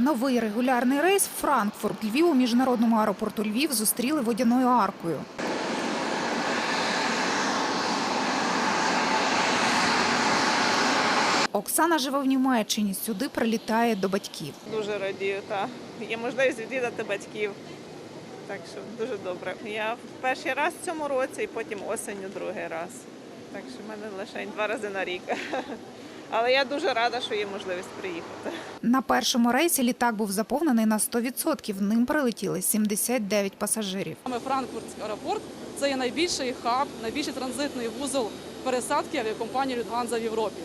Новий регулярний рейс Франкфурт Львів у міжнародному аеропорту Львів зустріли водяною аркою. Оксана живе в Німеччині. Сюди прилітає до батьків. Дуже радію, та є можливість відвідати батьків. Так що дуже добре. Я в перший раз в цьому році і потім осінню другий раз. Так що в мене лише два рази на рік. Але я дуже рада, що є можливість приїхати. На першому рейсі літак був заповнений на 100%. Ним прилетіли 79 пасажирів. Саме Франкфуртський аеропорт це є найбільший хаб, найбільший транзитний вузол пересадки авіакомпанії Людганза в Європі.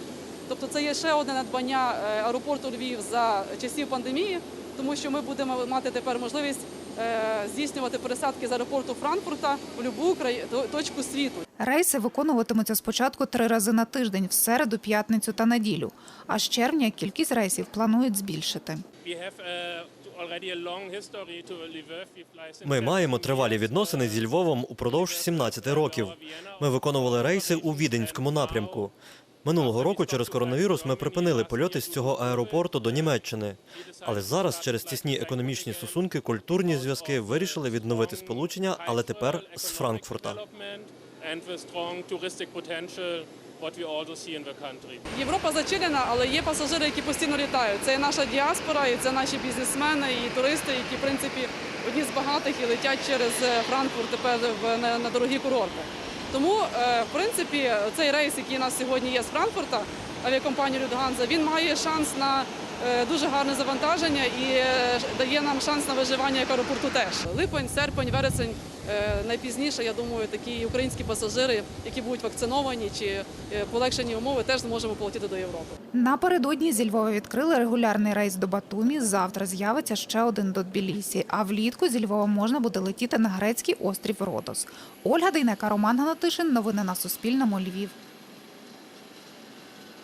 Тобто це є ще одне надбання е, аеропорту Львів за часів пандемії, тому що ми будемо мати тепер можливість е, здійснювати пересадки з аеропорту Франкфурта в будь-яку краї- точку світу. Рейси виконуватимуться спочатку три рази на тиждень в середу, п'ятницю та неділю. А з червня кількість рейсів планують збільшити. Ми маємо тривалі відносини зі Львовом упродовж 17 років. Ми виконували рейси у Віденському напрямку. Минулого року через коронавірус ми припинили польоти з цього аеропорту до Німеччини. Але зараз, через тісні економічні стосунки, культурні зв'язки вирішили відновити сполучення, але тепер з Франкфурта. Європа зачинена, але є пасажири, які постійно літають. Це і наша діаспора, і це наші бізнесмени, і туристи, які в принципі одні з багатих і летять через Франкфурт тепер на дорогі курорти. Тому, е, в принципі, цей рейс, який у нас сьогодні є з Франкфурта, авіакомпанії Людганза, він має шанс на е, дуже гарне завантаження і е, дає нам шанс на виживання як аеропорту теж. Липень, серпень, вересень найпізніше, я думаю, такі українські пасажири, які будуть вакциновані чи е, полегшені умови, теж зможемо полетіти до Європи. Напередодні зі Львова відкрили регулярний рейс до Батумі. Завтра з'явиться ще один до Тбілісі. А влітку зі Львова можна буде летіти на грецький острів Родос. Ольга Дейнека, Роман Ганатишин. Новини на Суспільному. Львів.